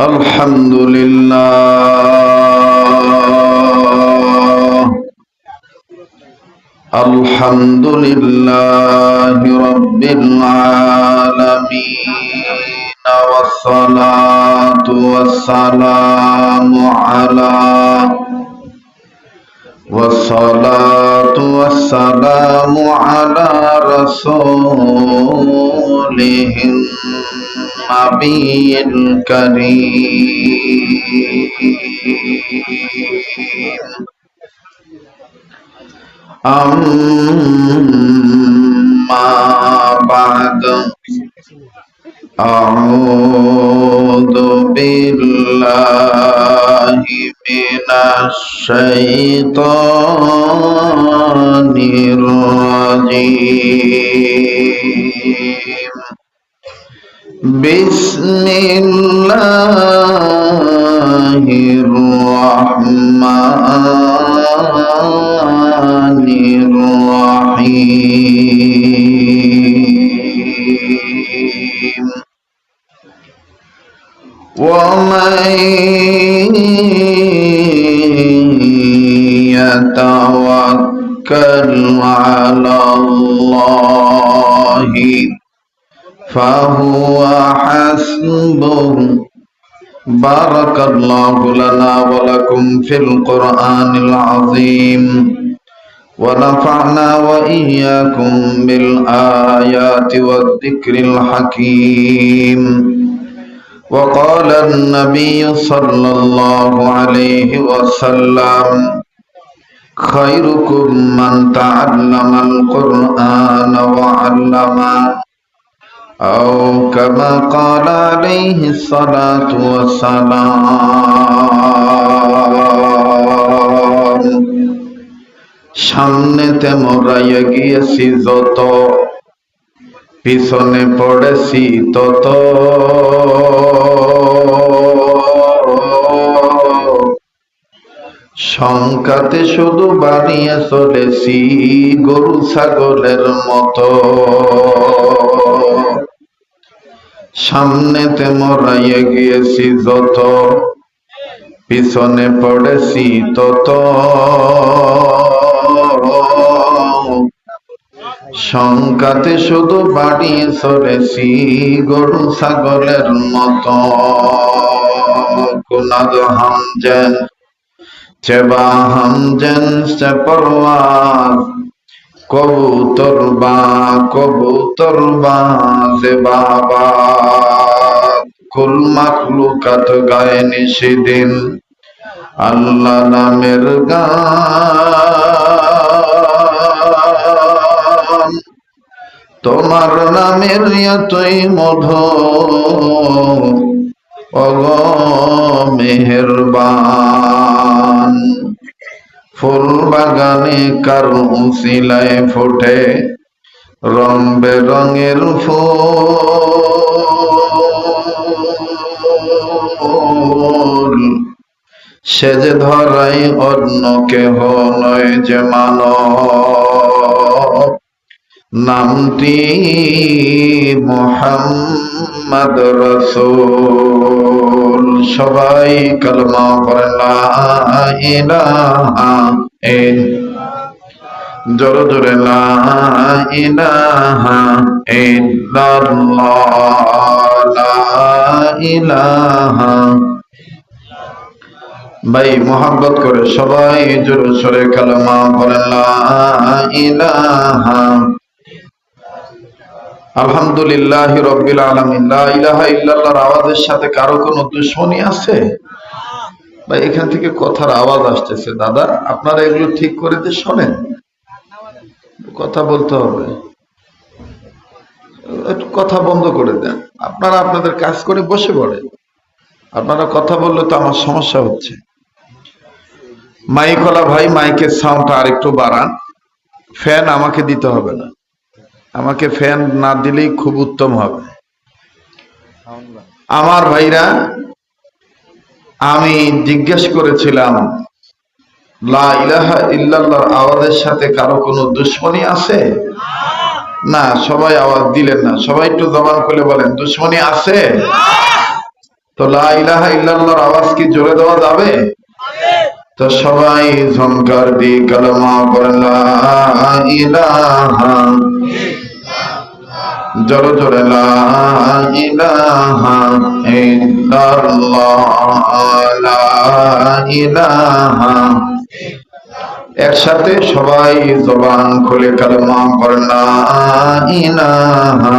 الحمد لله. الحمد لله رب العالمين والصلاة والسلام على والصلاة والسلام على رسوله النبي الكريم أما بعد أعوذ بالله من الشيطان الرجيم بسم الله الرحمن الرحيم. ومن يتوكل على الله فهو حسبه بارك الله لنا ولكم في القرآن العظيم ونفعنا وإياكم بالآيات والذكر الحكيم وقال النبي صلى الله عليه وسلم خيركم من تعلم القرآن وعلمه أو كما قال عليه الصلاة والسلام সামনেতে মোরাইয়া গিয়েছি যত পিছনে পড়েছি তত সংকাতে শুধু বাড়িয়ে চলেছি গরু ছাগলের মতো সামনেতে মরাইয়ে গিয়েছি যত, পিছনে পড়েছি তত। সংকাতে শুধু বাড়িয়ে চলেছি গরু ছাগলের মতো। কুনাদ হামজেন, চেবা হামজেন সে পরওয়াজ কবুতর বা কবুতর বা যে বাবা। কুল মাখলুকাত গায়ে নিষিদিন আল্লাহ নামের গান। তোমার নামের এতই মধ অগ মেহেরবান। ফুল বাগানে কারও শিলায় ফোটে। রং বেরঙের ফুল। সে যে ধরাই অন্য কেহ নয় যে মানব। নামটি মোহাম্মদ রসুল। সবাই কলমা পড়েন, লা ইলাহা জোরে জোরে, লা ইলাহা ইলাহা। ভাই, মোহাব্বত করে সবাই জোরে সরে কালামা পড়েন, লা ইলাহা আলহামদুলিল্লাহ রব্বিল আলামিন। ইলাহা আওয়াজের সাথে কারও কোনো দুশ্মনী আছে? ভাই, এখান থেকে কথার আওয়াজ আসতেছে। দাদা, আপনারা এগুলো ঠিক করে দিয়ে শোনেন। কথা বলতে হবে। একটু কথা বন্ধ করে দেন। আপনারা আপনাদের কাজ করে বসে পড়েন। আপনারা কথা বললে তো আমার সমস্যা হচ্ছে। মাইকলা ভাই, মাইকের সাউন্ডটা আরেকটু বাড়ান। ফ্যান আমাকে দিতে হবে না। আমাকে ফ্যান না দিলেই খুব উত্তম হবে। আমার ভাইরা, আমি জিজ্ঞেস করেছিলাম ইল্লাল্লাহর আওয়াজের সাথে কারও কোনো দুশ্মনী আছে? না, সবাই আওয়াজ দিলেন না। সবাই একটু জবান খুলে বলেন, দুশ্মনী আছে? তো লা ইলাহা ইল্লাল্লাহর আওয়াজ কি জোরে দেওয়া যাবে? তো সবাই ঝংকার দিয়ে কালেমা পড়েন ইলাহা জোরে জোরে লা ইলাহা ইল্লাল্লাহ লা ইলাহা একসাথে সবাই জবান খুলে কালেমা পড়েন ইলাহা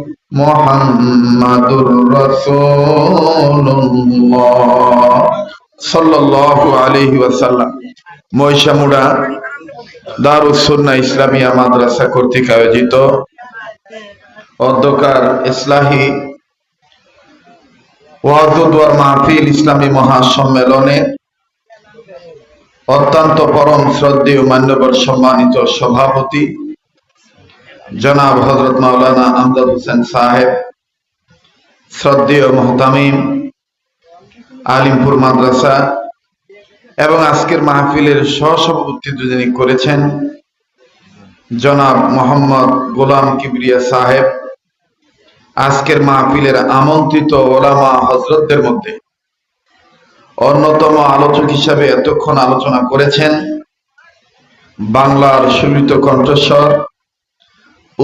মুহাম্মাদুর রাসূলুল্লাহ সাল্লাল্লাহু আলাইহি ওয়াসাল্লাম। মহিষামুড়া দারুস সুন্নাহ ইসলামিয়া মাদ্রাসা কর্তৃক আয়োজিত অধ্যকার ইসলাহী ওয়াজুদ্ওয়ার মাহফিল ইসলামী মহাসম্মেলনে অত্যন্ত পরম শ্রদ্ধেয় মান্যবর সম্মানিত সভাপতি জনাব হজরত মাওলানা আমদাদ হোসেন সাহেব, শ্রদ্ধেয় মোহতামিম, আলিমপুর মাদ্রাসা এবং আজকের মাহফিলের সহসভাপতিত্ব যিনি করেছেন, জনাব মোহাম্মদ গোলাম কিবরিয়া সাহেব, আজকের মাহফিলের আমন্ত্রিত ওলামা হজরতদের মধ্যে। অন্যতম আলোচক হিসাবে এতক্ষণ আলোচনা করেছেন বাংলার সুলিত কণ্ঠস্বর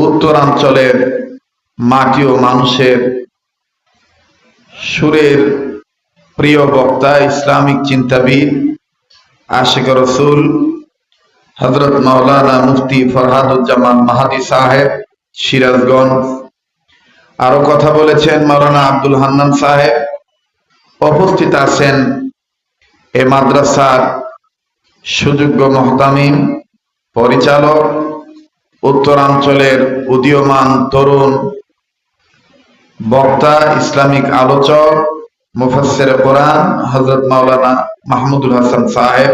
উত্তরাঞ্চলের মাটি ও মানুষের সুরের প্রিয় বক্তা, ইসলামিক চিন্তাবিদ আশিক রসুল হজরত মাওলানা মুফতি ফরহাদুজ্জামান মাহাদি সাহেব, সিরাজগঞ্জ। আরও কথা বলেছেন মাওলানা আব্দুল হান্নান সাহেব। উপস্থিত আছেন এ মাদ্রাসার সুযোগ্য মহতামিম, পরিচালক উত্তরাঞ্চলের উদীয়মান তরুণ বক্তা, ইসলামিক আলোচক, মুফাসসির কোরআন, হযরত মাওলানা মাহমুদুল হাসান সাহেব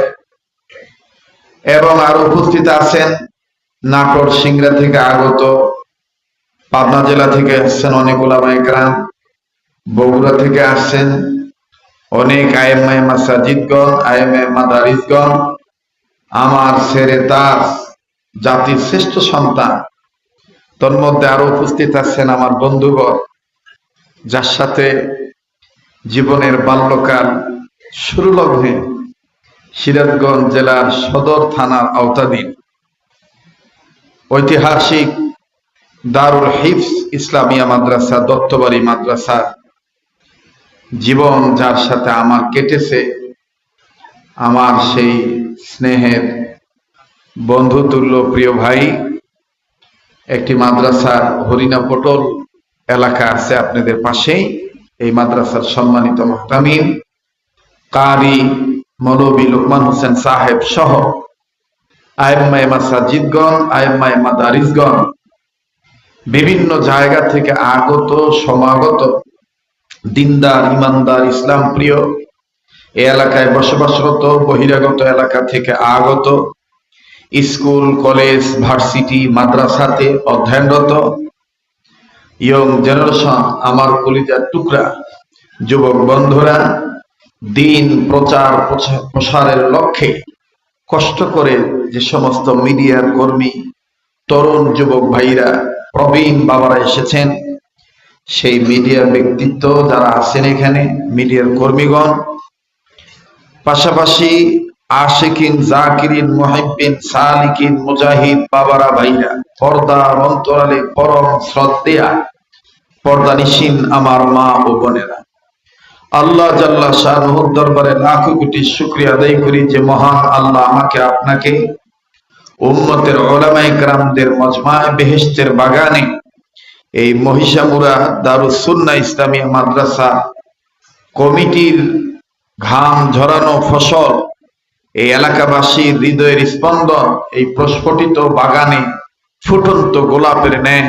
এবং আরও উপস্থিত আছেন নাটোর সিংড়া থেকে আগত পাবনা জেলা থেকে আসছেন অনেক ওলামা একরাম, বগুড়া থেকে আসছেন অনেক আইএমআই মাসাজিদগণ আইএমএ মাদারিসগণ, আমার ছেড়ে তার জাতির শ্রেষ্ঠ সন্তান। তোর মধ্যে আরও উপস্থিত আছেন আমার বন্ধুগণ, যার সাথে জীবনের বাল্যকাল শুরু লগ্নে সিরাজগঞ্জ জেলার সদর থানার আওতাধীন। ঐতিহাসিক দারুল হিফস ইসলামিয়া মাদ্রাসা, দত্তবাড়ি মাদ্রাসা, জীবন যার সাথে আমার কেটেছে, আমার সেই স্নেহের বন্ধুতুল্য প্রিয় ভাই, একটি মাদ্রাসার হরিণা পটল এলাকা আছে আপনাদের পাশেই। এই মাদ্রাসার সম্মানিত মহতামিম কারি, মৌলবী লোকমান হোসেন সাহেব সহ আয়ম্মায় মাসাজিদগণ আয়ম্মায় মাদারিসগণ বিভিন্ন জায়গা থেকে আগত, সমাগত, দিনদার, ইমানদার ইসলাম প্রিয় এ এলাকায় বসবাসরত, বহিরাগত এলাকা থেকে আগত স্কুল, কলেজ, ভার্সিটি, মাদ্রাসাতে অধ্যয়নরত ইয়ং জেনারেশন, আমার কলিজার টুকরা, যুবক বন্ধুরা, দিন প্রচার প্রচা- প্রসারের লক্ষ্যে কষ্ট করে যে সমস্ত মিডিয়ার কর্মী, তরুণ যুবক ভাইরা, প্রবীণ বাবারা এসেছেন, সেই মিডিয়ার ব্যক্তিত্ব যারা আছেন এখানে, মিডিয়ার কর্মীগণ, পাশাপাশি আশিকিন, জাকিরিন, মুহিব্বিন, সালিকিন, মুজাহিদ, বাবারা, ভাইরা। পর্দার অন্তরালে পরম শ্রদ্ধেয়া, পর্দানিসীন আমার মা ও বোনেরা। আল্লাহ জাল্লা শাহরুহুর দরবারে লাখো কোটি শুক্রিয়া আদায় করি যে মহান আল্লাহ আমাকে আপনাকে উম্মতের ওলামাই গ্রামদের মজমায় বেহেস্তের বাগানে এই মহিষামুরা দারুস সুন্নাহ ইসলামিয়া মাদ্রাসা কমিটির ঘাম ঝরানো ফসল এই এলাকাবাসীর হৃদয়ের স্পন্দন এই প্রস্ফুটিত বাগানে ফুটন্ত গোলাপের ন্যায়।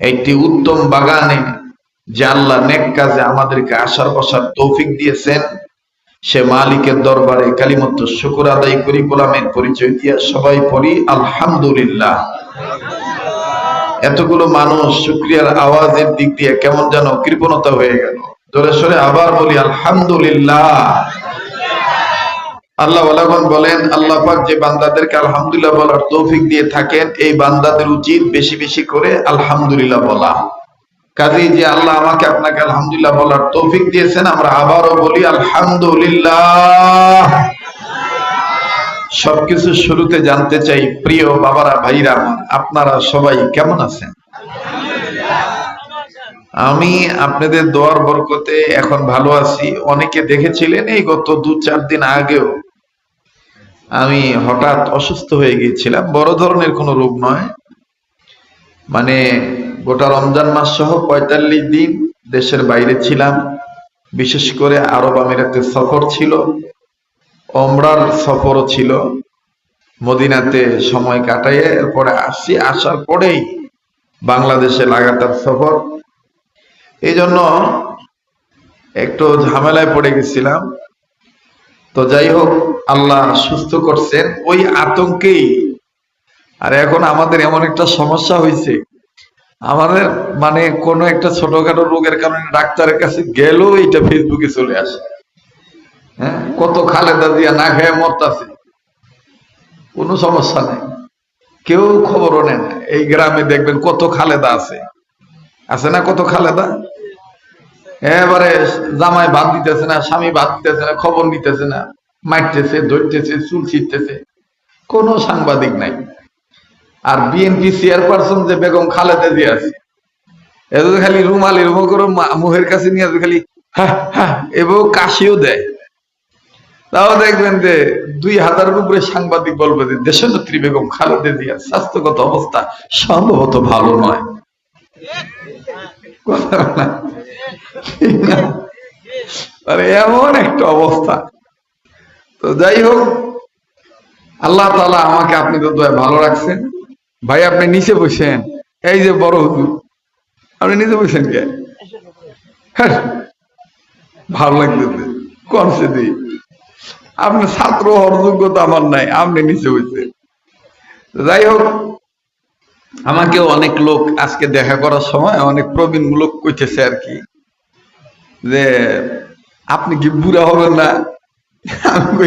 একটি উত্তম বাগানে যে আল্লাহ নেক কাজে আমাদেরকে আসার বসার তৌফিক দিয়েছেন, সে মালিকের দরবারে কালিমত্ত শুকুর আদায় করি, গোলামের পরিচয় দিয়া সবাই পড়ি, আলহামদুলিল্লাহ। এতগুলো মানুষ শুক্রিয়ার আওয়াজের দিক দিয়ে কেমন যেন কৃপণতা হয়ে গেল। জোরে সরে আবার বলি, আলহামদুলিল্লাহ। আল্লাহ বলেন, আল্লাহ পাক যে বান্দাদেরকে আলহামদুলিল্লাহ বলার তৌফিক দিয়ে থাকেন, এই বান্দাদের উচিত বেশি বেশি করে আলহামদুলিল্লাহ বলা। কাজেই যে আল্লাহ আমাকে আপনাকে আলহামদুলিল্লাহ বলার তৌফিক দিয়েছেন, আমরা আবারও বলি আলহামদুলিল্লাহ। সবকিছু শুরুতে জানতে চাই, প্রিয় বাবারা, ভাইরা, আপনারা সবাই কেমন আছেন? আমি আপনাদের দোয়ার বরকতে এখন ভালো আছি। অনেকে দেখেছিলেন এই গত দু চার দিন আগেও আমি হঠাৎ অসুস্থ হয়ে গিয়েছিলাম। বড় ধরনের কোনো রোগ নয়। মানে গোটা রমজান মাস সহ পঁয়তাল্লিশ দিন দেশের বাইরে ছিলাম। বিশেষ করে আরব আমিরাতের সফর ছিল অমরার সফরও ছিল। মদিনাতে সময় কাটাইয়ে এরপরে আসি আসার পরেই বাংলাদেশে লাগাতার সফর। এই জন্য একটু ঝামেলায় পড়ে গেছিলাম। তো যাই হোক, আল্লাহ সুস্থ করছেন। ওই আতঙ্কেই। আর এখন আমাদের এমন একটা সমস্যা হয়েছে আমাদের মানে কোনো একটা ছোটখাটো রোগের কারণে ডাক্তারের কাছে গেলেও এটা ফেসবুকে চলে আসে। হ্যাঁ? কত খালেদা দিয়া না খেয়ে মরতাছে। কোনো সমস্যা নেই। কেউ খবরও নেন এই গ্রামে দেখবেন কত খালেদা আছে। আছে না কত খালেদা? এবারে জামাই ভাত দিতেছে না, স্বামী ভাত দিতেছে না, খবর নিতেছে না, মারতেছে, ধরতেছে, চুল ছিটতেছে কোনো সাংবাদিক নাই। আর বিএনপি চেয়ারপারসন যে বেগম খালেদা জিয়া আছে এত খালি রুমালি রুমো করে মা- মুখের কাছে নিয়ে খালি হ্যাঁ হ্যাঁ এবং কাশিও দেয়। তাও দেখবেন যে দুই হাজারের উপরে সাংবাদিক বলবে যে দেশনেত্রী বেগম খালেদা জিয়া, স্বাস্থ্যগত অবস্থা সম্ভবত ভালো নয়। কথা না ঠিক এমন একটা অবস্থা। তো যাই হোক আল্লাহ তাআলা আমাকে আপনি তো দয়া ভালো রাখছেন। ভাই আপনি নিচে বসেন। এই যে বড় হুজুর আপনি নিচে বসেন কে? হ্যাঁ, ভালো লাগতেছে কনসে দিই আপনার ছাত্র হওয়ার যোগ্যতা আমার নাই আপনি নিচে বসেন। যাই হোক আমাকেও অনেক লোক আজকে দেখা করার সময় অনেক প্রবীণ লোক কইতেছে আর কি, যে আপনি কি বুড়া হবেন না? আমি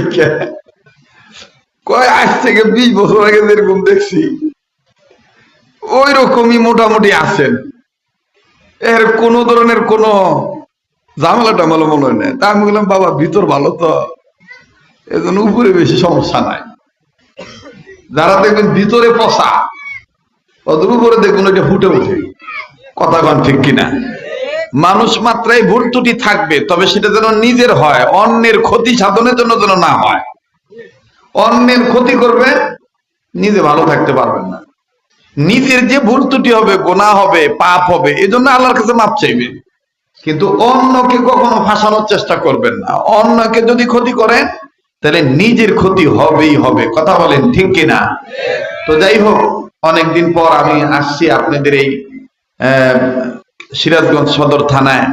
কয় আজ থেকে বিশ বছর আগে যেরকম দেখছি ওই রকমই মোটামুটি আছেন। এর কোনো ধরনের কোনো ঝামেলা টামেলা মনে হয় না তা আমি বললাম, বাবা, ভিতর ভালো তো, এজন্য উপরে বেশি সমস্যা নাই। যারা দেখবেন ভিতরে পচা ওদের উপরে দেখুন এটা ফুটে ওঠে। কথা ঠিক কিনা? মানুষ মাত্রাই ভুল ত্রুটি থাকবে, তবে সেটা যেন নিজের হয়, অন্যের ক্ষতি সাধনের জন্য যেন না হয়। অন্যের ক্ষতি করবে, নিজে ভালো থাকতে পারবেন না। নিজের যে ভুল ত্রুটি হবে, গোনা হবে, পাপ হবে, এজন্য আল্লাহর কাছে মাপ চাইবে। কিন্তু অন্যকে কখনো ফাঁসানোর চেষ্টা করবেন না। অন্যকে যদি ক্ষতি করেন তাহলে নিজের ক্ষতি হবেই হবে। কথা বলেন ঠিক কিনা? তো যাই হোক অনেকদিন পর আমি আসছি আপনাদের এই সিরাজগঞ্জ সদর থানায়,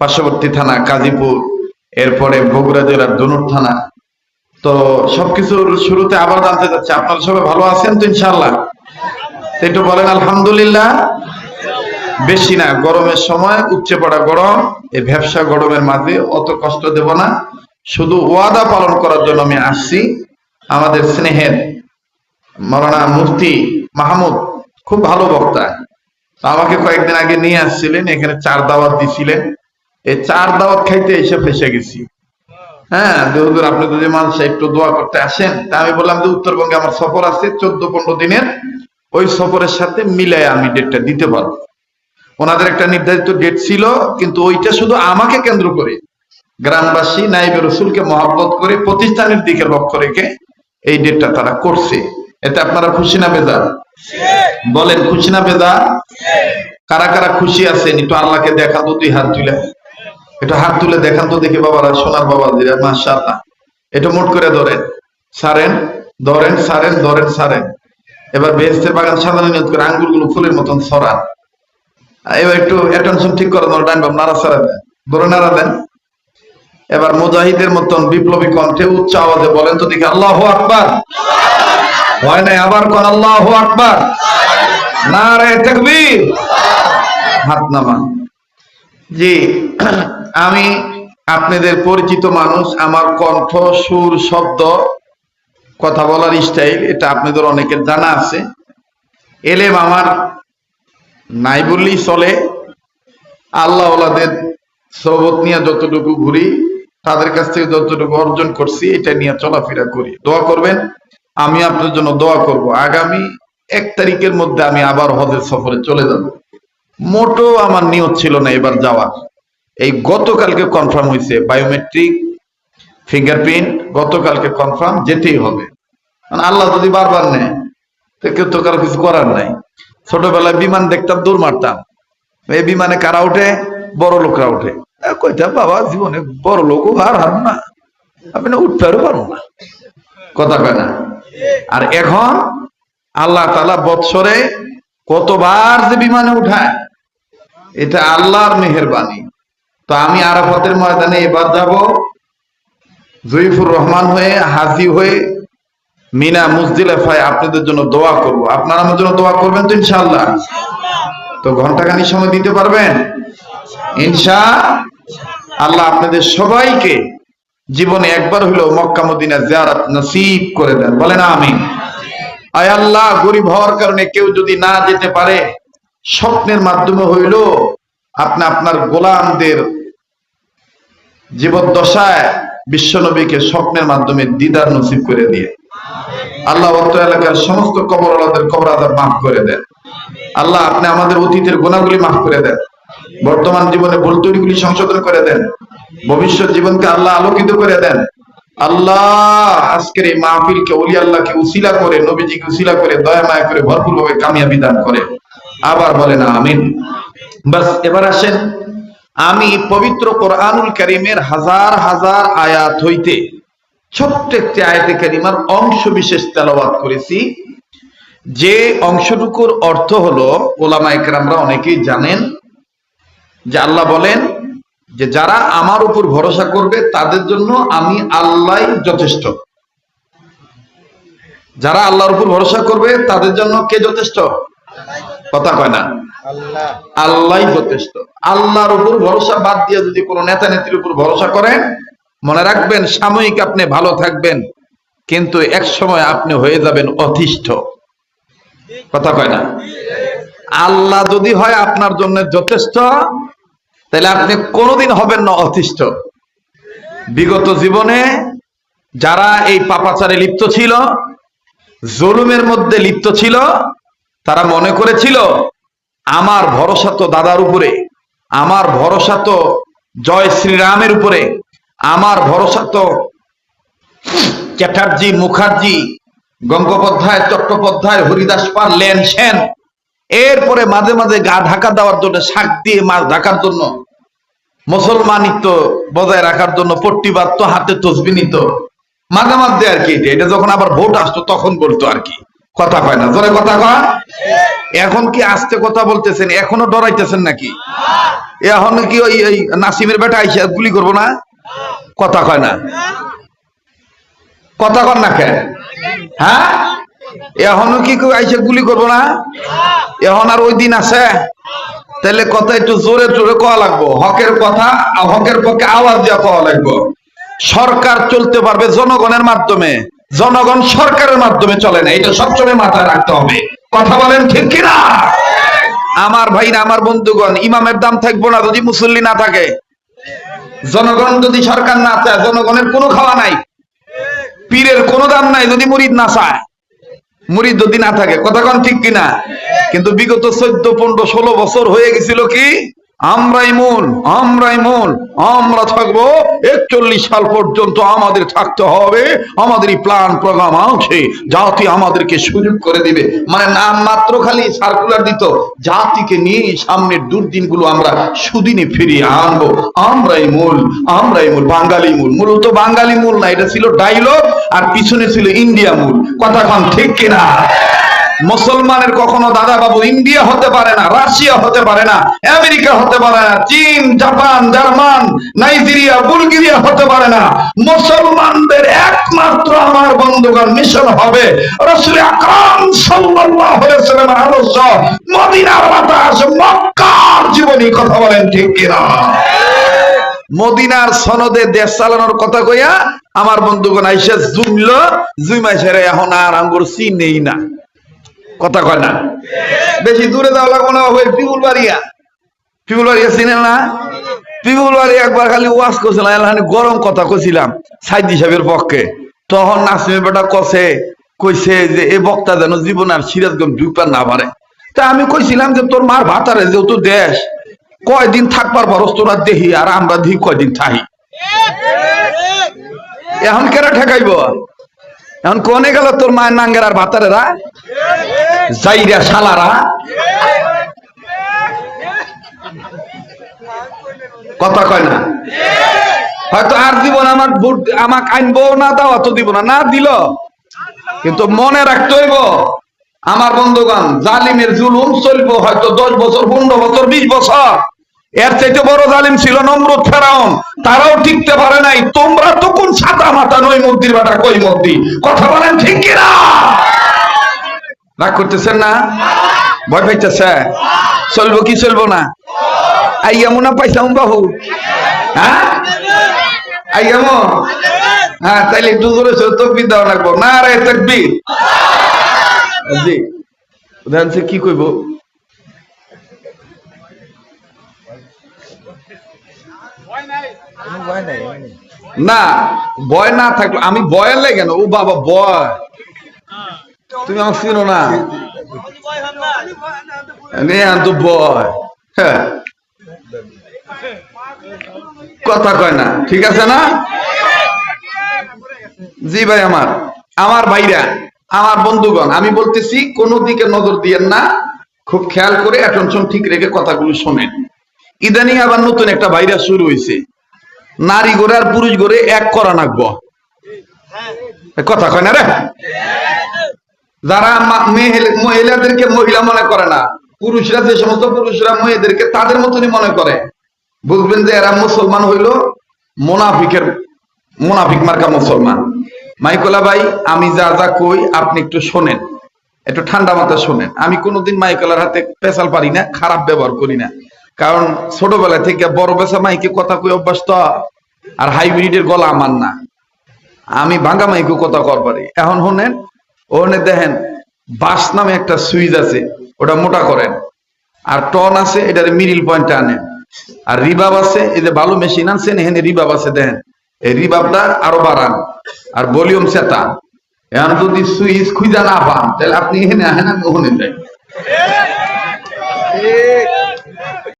পার্শ্ববর্তী থানা, কাজীপুর, এরপরে বগুড়া জেলার দনুর থানা। তো সবকিছুর শুরুতে আবার জানতে চাচ্ছি, আপনারা সবাই ভালো আছেন তো ইনশাল্লাহ একটু বলেন, আলহামদুলিল্লাহ। বেশি না, গরমের সময় উপচে পড়া গরম, এই ব্যবসা গরমের মাঝে অত কষ্ট দেব না। শুধু ওয়াদা পালন করার জন্য আমি আসছি। আমাদের স্নেহের মৌলানা মুফতি মাহমুদ, খুব ভালো বক্তা। আমাকে কয়েকদিন আগে নিয়ে আসছিলেন, এখানে চার দাওয়াত দিছিলেন। এই চার দাওয়াত খাইতে এসে ফেসে গেছি। হ্যাঁ যে হুজুর আপনি যদি মানুষ একটু দোয়া করতে আসেন, তা আমি বললাম যে উত্তরবঙ্গে আমার সফর আছে, চোদ্দ পনেরো দিনের। ওই সফরের সাথে মিলাই আমি ডেটটা দিতে পারব। ওনাদের একটা নির্ধারিত ডেট ছিল, কিন্তু ওইটা শুধু আমাকে কেন্দ্র করে, গ্রামবাসী, নাইবে রসুলকে মহাব্বত করে, প্রতিষ্ঠানের দিকে লক্ষ্য রেখে এই ডেটটা তারা করছে। এতে আপনারা খুশি না বেজার? বলেন, খুশি না বেজার কারা কারা খুশি আছেন? একটু আল্লাহকে দেখা তো দুই হাত তুলে। একটু হাত তুলে দেখান তো দেখি বাবারা, সোনার বাবা দিরা, মাশাআল্লাহ। এটা মোট করে ধরেন। সারেন ধরেন সারেন ধরেন, সারেন। এবার বেহেস্তের বাগান সাজানো নিয়ত করে আঙ্গুরগুলো ফুলের মতন সরান এবার একটু অ্যাটেনশন ঠিক করে ধরো ডান বাম নাড়া সারা দেন। ধরে নাড়া দেন। এবার মুজাহিদের মতন বিপ্লবী কণ্ঠে উচ্চ আওয়াজে বলেন তো দেখি, আল্লাহ আকবার। হয় নাই, আবার কোন আল্লাহ আকবার। না রে তাকবীর। হাত নামান। জি, আমি আপনাদের পরিচিত মানুষ, আমার কণ্ঠ, সুর, শব্দ, কথা বলার স্টাইল এটা আপনাদের অনেকের জানা আছে। এলেম আমার নাই বললেই চলে। আল্লাহ ওলাদের সবত নিয়ে যতটুকু ঘুরি, তাদের কাছ থেকে যতটুকু অর্জন করছি, এটা নিয়ে চলাফেরা করি। দোয়া করবেন। আমি আপনার জন্য দোয়া করব। আগামী এক তারিখের মধ্যে আমি আবার হজের সফরে চলে যাব। মোটো আমার নিয়ত ছিল না এবার যাওয়ার। এই গতকালকে কনফার্ম হয়েছে বায়োমেট্রিক ফিঙ্গারপ্রিন্ট গতকালকে কনফার্ম যেতেই হবে। মানে আল্লাহ যদি বারবার নেয়, তো কেউ তো কারও কিছু করার নাই। ছোটবেলায় বিমান দেখতাম, দৌড় মারতাম। এই বিমানে কারা ওঠে বড় লোকরা এ কইতাম, বাবা, জীবনে বড় লোকও হার হার না। আপনি উঠতে আরও পারব না। কথা কয় না? আর এখন আল্লাহ তালা বৎসরে কতবার যে বিমানে উঠায়, এটা আল্লাহর মেহেরবানি। তো আমি আরাফাতের ময়দানে এবার যাব জয়ীফুর রহমান হয়ে, হাজি হয়ে মিনা মুজদিলেফায় আপনাদের জন্য দোয়া করব। আপনারা আমার জন্য দোয়া করবেন তো ইনশাল্লাহ তো ঘন্টাখানি সময় দিতে পারবেন? ইনশা আল্লাহ আপনাদের সবাইকে জীবনে একবার হলেও মক্কা মদিনা জিয়ারাত নসিব করে দেন। বলেন আমিন। আয় আল্লাহ, গরিব হওয়ার কারণে কেউ যদি না যেতে পারে, স্বপ্নের মাধ্যমে হইল আপনি আপনার গোলামদের জীবদ্দশায় বিশ্বনবীকে স্বপ্নের মাধ্যমে দিদার নসিব করে দিয়ে। আল্লাহ অত্র এলাকার সমস্ত কবর আলাদের কবর আদার মাফ করে দেন। আল্লাহ আপনি আমাদের অতীতের গুণাগুলি মাফ করে দেন। বর্তমান জীবনে ভুল ত্রুটিগুলি সংশোধন করে দেন। ভবিষ্যৎ জীবনকে আল্লাহ আলোকিত করে দেন। আল্লাহ, আজকের এই অলি আল্লাহকে করে, নবীজিকে করে, দয়া মায়া করে ভরপুর ভাবে কামিয়াবি দান করে। আবার আমিন। বাস, এবার আসেন আমি পবিত্র কোরআনুল করিমের হাজার হাজার আয়াত হইতে ছোট্ট একটি আয়াতে কারিমার অংশ বিশেষ তেলাওয়াত করেছি। যে অংশটুকুর অর্থ হলো ওলামা একরামরা অনেকেই জানেন যে আল্লাহ বলেন যে যারা আমার উপর ভরসা করবে তাদের জন্য আমি আল্লাহ যথেষ্ট। যারা আল্লাহর উপর ভরসা করবে তাদের জন্য কে যথেষ্ট? কথা কয় না। আল্লাহ। যথেষ্ট। আল্লাহর উপর ভরসা বাদ দিয়ে যদি কোনো নেতা নেত্রীর উপর ভরসা করেন মনে রাখবেন সাময়িক আপনি ভালো থাকবেন কিন্তু এক সময় আপনি হয়ে যাবেন অতিষ্ঠ। কথা কয় না। আল্লাহ যদি হয় আপনার জন্য যথেষ্ট তাহলে আপনি কোনোদিন হবেন না অতিষ্ঠ। বিগত জীবনে যারা এই পাপাচারে লিপ্ত ছিল, জুলুমের মধ্যে লিপ্ত ছিল, তারা মনে করেছিল, আমার ভরসা তো দাদার উপরে, আমার ভরসা তো জয় শ্রীরামের উপরে, আমার ভরসা তো চ্যাটার্জি, মুখার্জি, গঙ্গোপাধ্যায়, চট্টোপাধ্যায়, হরিদাস পাল, লেন সেন। এরপরে মাঝে মাঝে গা ঢাকা দেওয়ার জন্য, শাক দিয়ে মাছ ঢাকার জন্য মুসলমানিত্ব বজায় রাখার জন্য পট্টি বাঁধতো হাতে তসবি নিত। মাঝে মাঝে আর কি, এটা। যখন আবার ভোট আসতো তখন বলতো আর কি। কথা কয় না, জোরে কথা কয়? এখন কি আস্তে কথা বলতেছেন? এখনও ডরাইতেছেন নাকি? এখন কি ওই ওই নাসিমের বেটা আইসা গুলি করব না? কথা কয় না। কথা কন না কেন? হ্যাঁ? এখনও কি আইসা গুলি করব না? এখন আর ওই দিন আছে? তাহলে কথা একটু জোরে জোরে কওয়া লাগবো। হকের কথা হকের পক্ষে আওয়াজ দিয়ে কওয়া লাগবো। সরকার চলতে পারবে জনগণের মাধ্যমে। জনগণ সরকারের মাধ্যমে চলে না এটা সবসময় মাথায় রাখতে হবে। কথা বলেন ঠিক কিনা? আমার ভাই না আমার বন্ধুগণ, ইমামের দাম থাকব না যদি মুসল্লি না থাকে। জনগণ যদি সরকার না চায়, জনগণের কোনো খাওয়া নাই। পীরের কোনো দাম নাই যদি মুরিদ না চায়। মুরিদ যদি না থাকে, কথা কন ঠিক কিনা? কিন্তু বিগত চোদ্দ, পনেরো, ষোলো বছর হয়ে গেছিল কি? আমরাই মূল আমরাই মূল, আমরা থাকব একচল্লিশ সাল পর্যন্ত আমাদের থাকতে হবে আমাদের এই প্ল্যান, প্রোগ্রাম আছে জাতি আমাদেরকে সুযোগ করে দিবে। মানে নাম মাত্র খালি সার্কুলার দিত। জাতিকে নিয়ে সামনের দুর্দিনগুলো আমরা সুদিনে ফিরিয়ে আনব। আমরাই মূল আমরাই মূল, বাঙালি মূল। মূলত বাঙালি মূল না, এটা ছিল ডাইলগ আর পিছনে ছিল ইন্ডিয়া মূল। কথা ঠিক কিনা? মুসলমানের কখনো দাদা বাবু ইন্ডিয়া হতে পারে না, রাশিয়া হতে পারে না, আমেরিকা হতে পারে না, চীন, জাপান, জার্মান, নাইজেরিয়া, বুলগেরিয়া হতে পারে না। মুসলমানদের একমাত্র আমার বন্ধুগণ মিশন হবে রসুল আকরাম সাল্লাল্লাহু আলাইহি সাল্লামের আদর্শ। মদিনার বাতাস, মক্কার জীবনী কথা বলেন ঠিক কিনা? মদিনার সনদে দেশ চালানোর কথা কইয়া আমার বন্ধুগণ আইসা জুমল জুমাই ছেড়ে এখন আর আঙ্গুর চিনেই না। কথা কয় না? বেশি দূরে যাওয়া লাগবো না, ওই পিগুল বাড়িয়া পিগুল বাড়িয়া চিনেন না? পিগুল বাড়ি একবার খালি ওয়াশ করছিলাম এলাহানি গরম কথা কইছিলাম সাইদ হিসাবের পক্ষে। তখন নাসিমের বেটা কষে কইছে যে এ বক্তা যেন জীবন আর সিরাজগঞ্জ ঢুকবার না পারে। তা আমি কইছিলাম যে তোর মার ভাতারে যেহেতু দেশ, কয়দিন থাকবার পরস তোরা দেহি আর আমরা দেখি কয়দিন থাহি? এখন কেরা ঠেকাইব? এখন কনে গেল তোর মায়ের নাঙ্গের আর ভাতারেরা? যাইরা শালারা। কথা কয় না? হয়তো আর দিব না, আমার ভোট, আমাকে আইনবো না দাওয়া তো দিব না না দিল। কিন্তু মনে রাখতে হইব, আমার বন্ধুগণ, জালিমের জুলুম চলবো হয়তো দশ বছর, পনেরো বছর, বিশ বছর। এর চাইতে বড় জালিম ছিল নমরুদ ফেরাউন। তারাও টিকতে পারে নাই। তোমরা তো কোন সাদা মাথা নই মন্দির বাটা কই মন্দির কথা বলেন ঠিক কিনা? রাগ করতেছেন না? ভয় পাইতেছে? চলবো কি চলবো না? আইয়ামো না পাইসাম বাহু। হ্যাঁ? আইয়ামো হ্যাঁ তাইলে একটু জোরে তকবির দেওয়া লাগবো। না রে, তকবির। জি উদাহরণ কি কইব? না বয় না থাকল আমি বয়ের লাগে না। ও বাবা বয় তুমি আমার না? বয়। হ্যাঁ। কথা কয় না, ঠিক আছে না? জি ভাই, আমার। আমার ভাইরা, আমার বন্ধুগণ, আমি বলতেছি, কোন দিকে নজর দিয়েন না। খুব খেয়াল করে অ্যাটেনশন ঠিক রেখে কথাগুলো শোনেন। ইদানিং আবার নতুন একটা ভাইরাস শুরু হয়েছে নারী গোরে আর পুরুষ গোরে এক করা নাকব। কথা কয় না রে? যারা মহিলাদেরকে মহিলা মনে করে না, পুরুষরা যে সমস্ত পুরুষরা মেয়েদেরকে তাদের মতনই মনে করে। বুঝবেন যে এরা মুসলমান হইল মোনাফিকের মোনাফিক মার্কা মুসলমান। মাইকোলা ভাই, আমি যা যা কই, আপনি একটু শোনেন। একটু ঠান্ডা মাথা শোনেন। আমি কোনোদিন মাইকোলার হাতে পেশাল পারি না, খারাপ ব্যবহার করি না। কারণ ছোটবেলা থেকে বড় বেসা মাইকে কথা কই অভ্যাস তো আর হাইব্রিডের গলা আমার না। আমি ভাঙ্গা মাইকে কথা কর পারি। এখন শোনেন ওখানে দেখেন বাস নামে একটা সুইচ আছে, ওটা মোটা করেন। আর টন আছে, এটার মিডিল পয়েন্ট আনেন। আর রিবাব আছে, এই যে ভালো মেশিন আনছেন, এখানে রিবাব আছে, দেখেন। এই রিবাবটা আরও বাড়ান, আর ভলিউম সেটা এখন যদি সুইচ খুঁজা না পান, তাহলে আপনি এখানে আহেন আমি ওখানে যাই